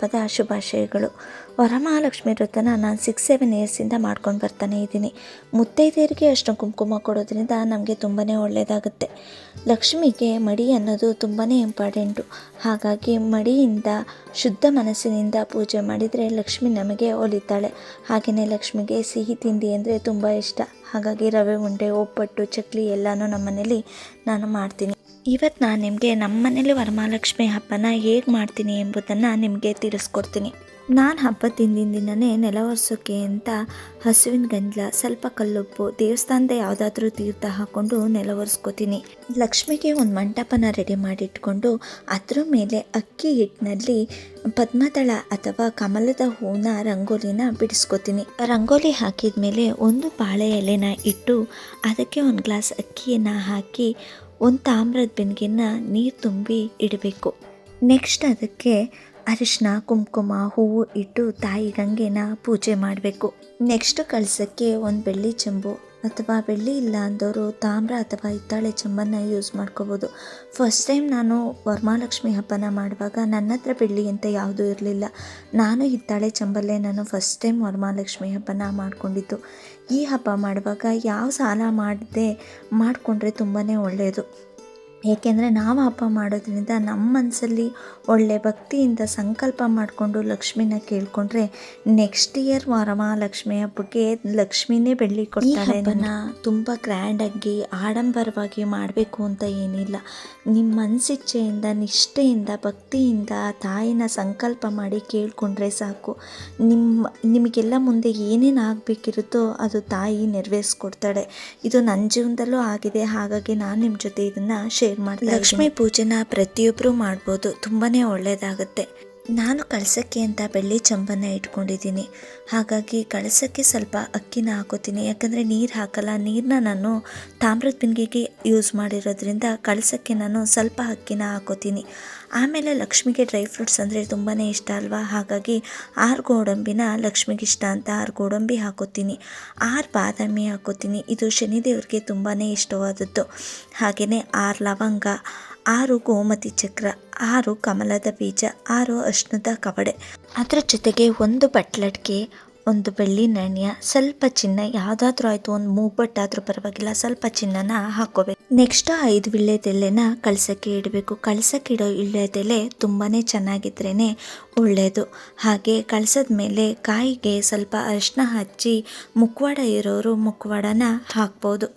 ಹಬ್ಬದ ಶುಭಾಶಯಗಳು. ವರಮಹಾಲಕ್ಷ್ಮಿ ವೃತ್ತನ ನಾನು ಸಿಕ್ಸ್ ಸೆವೆನ್ ಇಯರ್ಸಿಂದ ಮಾಡ್ಕೊಂಡು ಬರ್ತಾನೆ ಇದ್ದೀನಿ. ಮುತ್ತೈದೆಯರಿಗೆ ಅಷ್ಟು ಕುಂಕುಮ ಕೊಡೋದ್ರಿಂದ ನಮಗೆ ತುಂಬಾ ಒಳ್ಳೆಯದಾಗುತ್ತೆ ಲಕ್ಷ್ಮಿಗೆ ಮಡಿ ಅನ್ನೋದು ತುಂಬಾ ಇಂಪಾರ್ಟೆಂಟು ಹಾಗಾಗಿ ಮಡಿಯಿಂದ ಶುದ್ಧ ಮನಸ್ಸಿನಿಂದ ಪೂಜೆ ಮಾಡಿದರೆ ಲಕ್ಷ್ಮಿ ನಮಗೆ ಒಲಿತಾಳೆ. ಹಾಗೆಯೇ ಲಕ್ಷ್ಮಿಗೆ ಸಿಹಿ ತಿಂಡಿ ಅಂದರೆ ತುಂಬ ಇಷ್ಟ. ಹಾಗಾಗಿ ರವೆ ಉಂಡೆ, ಒಬ್ಬಟ್ಟು, ಚಕ್ಲಿ ಎಲ್ಲನೂ ನಮ್ಮನೇಲಿ ನಾನು ಮಾಡ್ತೀನಿ. ಇವತ್ತು ನಾನು ನಿಮಗೆ ನಮ್ಮ ಮನೇಲಿ ವರಮಹಾಲಕ್ಷ್ಮಿ ಹಬ್ಬನ ಹೇಗೆ ಮಾಡ್ತೀನಿ ಎಂಬುದನ್ನು ನಿಮಗೆ ತಿಳಿಸ್ಕೊಡ್ತೀನಿ. ನಾನು ಹಬ್ಬದ ಹಿಂದಿನ ದಿನವೇ ನೆಲ ಒರೆಸೋಕೆ ಅಂತ ಹಸುವಿನ ಗಂಜಲ, ಸ್ವಲ್ಪ ಕಲ್ಲುಪ್ಪು, ದೇವಸ್ಥಾನದ ಯಾವುದಾದ್ರೂ ತೀರ್ಥ ಹಾಕ್ಕೊಂಡು ನೆಲ ಒರೆಸ್ಕೋತೀನಿ. ಲಕ್ಷ್ಮಿಗೆ ಒಂದು ಮಂಟಪನ ರೆಡಿ ಮಾಡಿಟ್ಕೊಂಡು ಅದರ ಮೇಲೆ ಅಕ್ಕಿ ಹಿಟ್ಟಿನಲ್ಲಿ ಪದ್ಮದಳ ಅಥವಾ ಕಮಲದ ಹೂನ ರಂಗೋಲಿನ ಬಿಡಿಸ್ಕೋತೀನಿ. ರಂಗೋಲಿ ಹಾಕಿದ ಮೇಲೆ ಒಂದು ಬಾಳೆ ಎಲೆನ ಇಟ್ಟು ಅದಕ್ಕೆ ಒಂದು ಗ್ಲಾಸ್ ಅಕ್ಕಿಯನ್ನು ಹಾಕಿ ಒಂದು ತಾಮ್ರದ ಬೆನ್ಗಿನ ನೀರು ತುಂಬಿ ಇಡಬೇಕು. ನೆಕ್ಸ್ಟ್ ಅದಕ್ಕೆ ಅರಿಶಿನ ಕುಂಕುಮ, ಹೂವು ಇಟ್ಟು ತಾಯಿ ಗಂಗೆನ ಪೂಜೆ ಮಾಡಬೇಕು. ನೆಕ್ಸ್ಟ್ ಕಳಸಕ್ಕೆ ಒಂದು ಬೆಳ್ಳಿ ಚೆಂಬು. ಅಥವಾ ಬೆಳ್ಳಿ ಇಲ್ಲ ಅಂದವರು ತಾಮ್ರ ಅಥವಾ ಹಿತ್ತಾಳೆ ಚಂಬನ್ನ ಯೂಸ್ ಮಾಡ್ಕೋಬೋದು. ಫಸ್ಟ್ ಟೈಮ್ ನಾನು ವರಮಹಾಲಕ್ಷ್ಮಿ ಹಬ್ಬನ ಮಾಡುವಾಗ ನನ್ನ ಹತ್ರ ಬೆಳ್ಳಿ ಅಂತ ಯಾವುದೂ ಇರಲಿಲ್ಲ. ನಾನು ಹಿತ್ತಾಳೆ ಚಂಬಲ್ಲೇ ನಾನು ಫಸ್ಟ್ ಟೈಮ್ ವರಮಹಾಲಕ್ಷ್ಮಿ ಹಬ್ಬನ ಮಾಡಿಕೊಂಡಿದ್ದು. ಈ ಹಬ್ಬ ಮಾಡುವಾಗ ಯಾವ ಸಾಲ ಮಾಡದೆ, ಮಾಡಿಕೊಂಡ್ರೆ ತುಂಬಾ ಒಳ್ಳೆಯದು ಏಕೆಂದರೆ ನಾವು ಹಬ್ಬ ಮಾಡೋದ್ರಿಂದ ನಮ್ಮ ಮನಸ್ಸಲ್ಲಿ ಒಳ್ಳೆ ಭಕ್ತಿಯಿಂದ ಸಂಕಲ್ಪ ಮಾಡಿಕೊಂಡು ಲಕ್ಷ್ಮಿನ ಕೇಳ್ಕೊಂಡ್ರೆ ನೆಕ್ಸ್ಟ್ ಇಯರ್ ವರಮಹಾಲಕ್ಷ್ಮಿ ಹಬ್ಬಕ್ಕೆ ಲಕ್ಷ್ಮಿನೇ ಬೆಳ್ಳಿ ಕೊಡ್ತಾಳೆ ಹಬ್ಬನ ತುಂಬ ಗ್ರ್ಯಾಂಡಾಗಿ ಆಡಂಬರವಾಗಿ ಮಾಡಬೇಕು ಅಂತ ಏನಿಲ್ಲ. ನಿಮ್ಮ ಮನಸ್ಸಿಚ್ಛೆಯಿಂದ ನಿಷ್ಠೆಯಿಂದ ಭಕ್ತಿಯಿಂದ ತಾಯಿನ ಸಂಕಲ್ಪ ಮಾಡಿ ಕೇಳಿಕೊಂಡ್ರೆ ಸಾಕು. ನಿಮ್ಮ ನಿಮಗೆಲ್ಲ ಮುಂದೆ ಏನೇನು ಆಗಬೇಕಿರುತ್ತೋ ಅದು ತಾಯಿ ನೆರವೇರಿಸ್ಕೊಡ್ತಾಳೆ. ಇದು ನನ್ನ ಜೀವನದಲ್ಲೂ ಆಗಿದೆ ಹಾಗಾಗಿ ನಾನು ನಿಮ್ಮ ಜೊತೆ ಇದನ್ನು ಶೇರ್ ಮಾಡ್ತೀನಿ ಲಕ್ಷ್ಮೀ ಪೂಜೆನ ಪ್ರತಿಯೊಬ್ಬರು ಮಾಡ್ಬೋದು. ತುಂಬಾ ಒಳ್ಳೆಯದಾಗುತ್ತೆ ನಾನು ಕಳಸಕ್ಕೆ ಅಂತ ಬೆಳ್ಳಿ ಚಂಬನ್ನ ಇಟ್ಕೊಂಡಿದ್ದೀನಿ. ಹಾಗಾಗಿ ಕಳಸಕ್ಕೆ ಸ್ವಲ್ಪ ಅಕ್ಕಿನ ಹಾಕೋತೀನಿ. ಯಾಕಂದರೆ ನೀರು ಹಾಕಲ್ಲ ನೀರನ್ನ ನಾನು ತಾಮ್ರದ ಬಿಂದಿಗೆಗೆ ಯೂಸ್ ಮಾಡಿರೋದ್ರಿಂದ ಕಳಸಕ್ಕೆ ನಾನು ಸ್ವಲ್ಪ ಅಕ್ಕಿನ ಹಾಕೋತೀನಿ. ಆಮೇಲೆ ಲಕ್ಷ್ಮಿಗೆ ಡ್ರೈ ಫ್ರೂಟ್ಸ್ ಅಂದರೆ ತುಂಬಾ ಇಷ್ಟ ಅಲ್ವಾ? ಹಾಗಾಗಿ ಆರು ಗೋಡಂಬಿನ ಲಕ್ಷ್ಮಿಗೆ ಇಷ್ಟ ಅಂತ ಆರು ಗೋಡಂಬಿ ಹಾಕೋತೀನಿ. ಆರು ಬಾದಾಮಿ ಹಾಕೋತೀನಿ. ಇದು ಶನಿದೇವ್ರಿಗೆ ತುಂಬಾ ಇಷ್ಟವಾದದ್ದು. ಹಾಗೆಯೇ ಆರು ಲವಂಗ ಆರು ಗೋಮತಿ ಚಕ್ರ, ಆರು ಕಮಲದ ಬೀಜ, ಆರು ಅಶ್ನದ ಕವಡೆ. ಅದರ ಜೊತೆಗೆ ಒಂದು ಬಟ್ಲಟ್ಗೆ ಒಂದು ಬೆಳ್ಳಿ ನಾಣ್ಯ ಸ್ವಲ್ಪ ಚಿನ್ನ, ಯಾವುದಾದ್ರೂ ಆಯಿತು, ಒಂದು ಮೂಗ್ಬಟ್ಟಾದರೂ ಪರವಾಗಿಲ್ಲ, ಸ್ವಲ್ಪ ಚಿನ್ನನ ಹಾಕೋಬೇಕು ನೆಕ್ಸ್ಟ್ ಐದು ವಿಳ್ಳೆದೆಲೆನ ಕಳ್ಸಕ್ಕೆ ಇಡಬೇಕು. ಕಳ್ಸಕ್ಕೆ ಇಡೋ ವಿಳ್ಳೆದೆಲೆ ತುಂಬಾ ಚೆನ್ನಾಗಿದ್ರೇ ಒಳ್ಳೆಯದು ಹಾಗೆ ಕಳ್ಸದ ಮೇಲೆ ಕಾಯಿಗೆ ಸ್ವಲ್ಪ ಅರಿಶಿನ ಹಚ್ಚಿ ಮುಖವಾಡ ಇರೋರು ಮುಖವಾಡನ ಹಾಕ್ಬೋದು.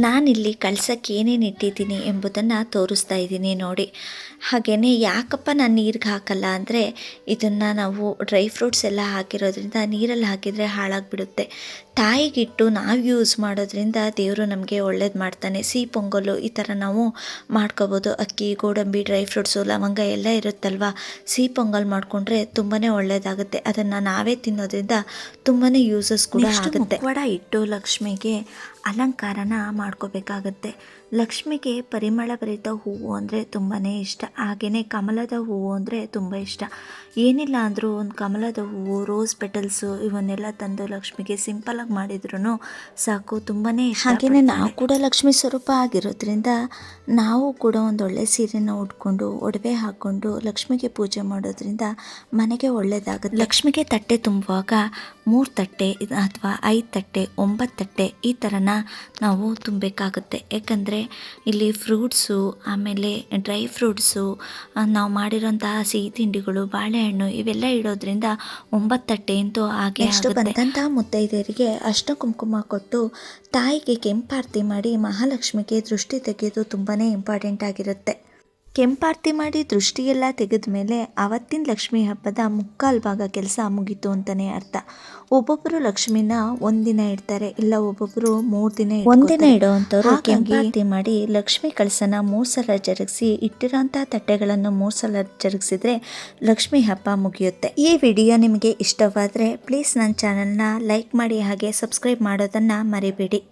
ನಾನಿಲ್ಲಿ ಕಳ್ಸಕ್ಕೆ ಏನೇನು ಇಟ್ಟಿದ್ದೀನಿ ಎಂಬುದನ್ನು ತೋರಿಸ್ತಾ ಇದ್ದೀನಿ ನೋಡಿ. ಹಾಗೇ ಯಾಕಪ್ಪ ನಾನು ನೀರಿಗೆ ಹಾಕಲ್ಲ ಅಂದರೆ ಇದನ್ನು ನಾವು ಡ್ರೈ ಫ್ರೂಟ್ಸ್ ಎಲ್ಲ ಹಾಕಿರೋದ್ರಿಂದ ನೀರಲ್ಲಿ ಹಾಕಿದರೆ ಹಾಳಾಗಿಬಿಡುತ್ತೆ. ತಾಯಿಗಿಟ್ಟು ನಾವು ಯೂಸ್ ಮಾಡೋದ್ರಿಂದ ದೇವರು ನಮಗೆ ಒಳ್ಳೇದು ಮಾಡ್ತಾನೆ. ಸಿಹಿ ಪೊಂಗಲು ಈ ಥರ ನಾವು ಮಾಡ್ಕೋಬೋದು. ಅಕ್ಕಿ ಗೋಡಂಬಿ ಡ್ರೈ ಫ್ರೂಟ್ಸು ಲವಂಗ ಎಲ್ಲ ಇರುತ್ತಲ್ವ? ಸಿಹಿ ಪೊಂಗಲ್ ಮಾಡಿಕೊಂಡ್ರೆ ತುಂಬಾ ಒಳ್ಳೇದಾಗುತ್ತೆ. ಅದನ್ನು ನಾವೇ ತಿನ್ನೋದ್ರಿಂದ ತುಂಬಾ ಯೂಸಸ್ ಕೂಡ ಆಗುತ್ತೆ. ವಡ ಇಟ್ಟು ಲಕ್ಷ್ಮಿಗೆ ಅಲಂಕಾರನ ಮಾಡ್ಕೋಬೇಕಾಗತ್ತೆ. ಲಕ್ಷ್ಮಿಗೆ ಪರಿಮಳ ಭರಿತ ಹೂವು ಅಂದರೆ ತುಂಬಾ ಇಷ್ಟ. ಹಾಗೆಯೇ ಕಮಲದ ಹೂವು ಅಂದರೆ ತುಂಬ ಇಷ್ಟ. ಏನಿಲ್ಲ ಅಂದರೂ ಒಂದು ಕಮಲದ ಹೂವು ರೋಸ್ ಪೆಟಲ್ಸು ಇವನ್ನೆಲ್ಲ ತಂದು ಲಕ್ಷ್ಮಿಗೆ ಸಿಂಪಲಾಗಿ ಮಾಡಿದ್ರು ಸಾಕು ತುಂಬಾ ಇಷ್ಟ ಹಾಗೆಯೇ ನಾವು ಕೂಡ ಲಕ್ಷ್ಮಿ ಸ್ವರೂಪ ಆಗಿರೋದ್ರಿಂದ ನಾವು ಕೂಡ ಒಂದು ಒಳ್ಳೆ ಸೀರೆನ ಉಟ್ಕೊಂಡು ಒಡವೆ ಹಾಕ್ಕೊಂಡು ಲಕ್ಷ್ಮಿಗೆ ಪೂಜೆ ಮಾಡೋದ್ರಿಂದ ಮನೆಗೆ ಒಳ್ಳೆಯದಾಗುತ್ತೆ ಲಕ್ಷ್ಮಿಗೆ ತಟ್ಟೆ ತುಂಬುವಾಗ ಮೂರು ತಟ್ಟೆ ಅಥವಾ ಐದು ತಟ್ಟೆ ಒಂಬತ್ತು ತಟ್ಟೆ ಈ ಥರನ ನಾವು ತುಂಬಬೇಕಾಗುತ್ತೆ. ಯಾಕಂದರೆ ಇಲ್ಲಿ ಫ್ರೂಟ್ಸು ಆಮೇಲೆ ಡ್ರೈ ಫ್ರೂಟ್ಸು ನಾವು ಮಾಡಿರೋಂತಹ ಸಿಹಿ ತಿಂಡಿಗಳು ಬಾಳೆಹಣ್ಣು ಇವೆಲ್ಲ ಇಡೋದ್ರಿಂದ ಒಂಬತ್ತು ತಟ್ಟೆ ಅಂತೂ ಹಾಗೆ ಬಂದಂತಹ ಮುತ್ತೈದೆಯರಿಗೆ ಅಷ್ಟ ಕುಂಕುಮ ಕೊಟ್ಟು ತಾಯಿಗೆ ಕೆಂಪಾರತಿ ಮಾಡಿ ಮಹಾಲಕ್ಷ್ಮಿಗೆ ದೃಷ್ಟಿ ತೆಗೆಯೋದು ತುಂಬಾ ಇಂಪಾರ್ಟೆಂಟ್ ಆಗಿರುತ್ತೆ. ಕೆಂಪಾರತಿ ಮಾಡಿ ದೃಷ್ಟಿಯೆಲ್ಲ ತೆಗೆದ ಮೇಲೆ ಅವತ್ತಿನ ಲಕ್ಷ್ಮಿ ಹಬ್ಬದ ಮುಕ್ಕಾಲು ಭಾಗ ಕೆಲಸ ಮುಗೀತು ಅಂತಲೇ ಅರ್ಥ. ಒಬ್ಬೊಬ್ಬರು ಲಕ್ಷ್ಮಿನ ಒಂದಿನ ಇಡ್ತಾರೆ ಇಲ್ಲ ಒಬ್ಬೊಬ್ಬರು ಮೂರು ದಿನ ಒಂದಿನ ಇಡೋವಂಥವ್ರು ಕೆಂಪಾರತಿ ಮಾಡಿ ಲಕ್ಷ್ಮಿ ಕಳಸನ ಮೂರು ಸಲ ಜರುಗಿಸಿ ಇಟ್ಟಿರೋಂಥ ತಟ್ಟೆಗಳನ್ನು ಮೂರು ಸಲ ಜರುಗಿಸಿದ್ರೆ ಲಕ್ಷ್ಮಿ ಹಬ್ಬ ಮುಗಿಯುತ್ತೆ. ಈ ವಿಡಿಯೋ ನಿಮಗೆ ಇಷ್ಟವಾದರೆ ಪ್ಲೀಸ್ ನನ್ನ ಚಾನಲ್ನ ಲೈಕ್ ಮಾಡಿ ಹಾಗೆ ಸಬ್ಸ್ಕ್ರೈಬ್ ಮಾಡೋದನ್ನು ಮರಿಬೇಡಿ.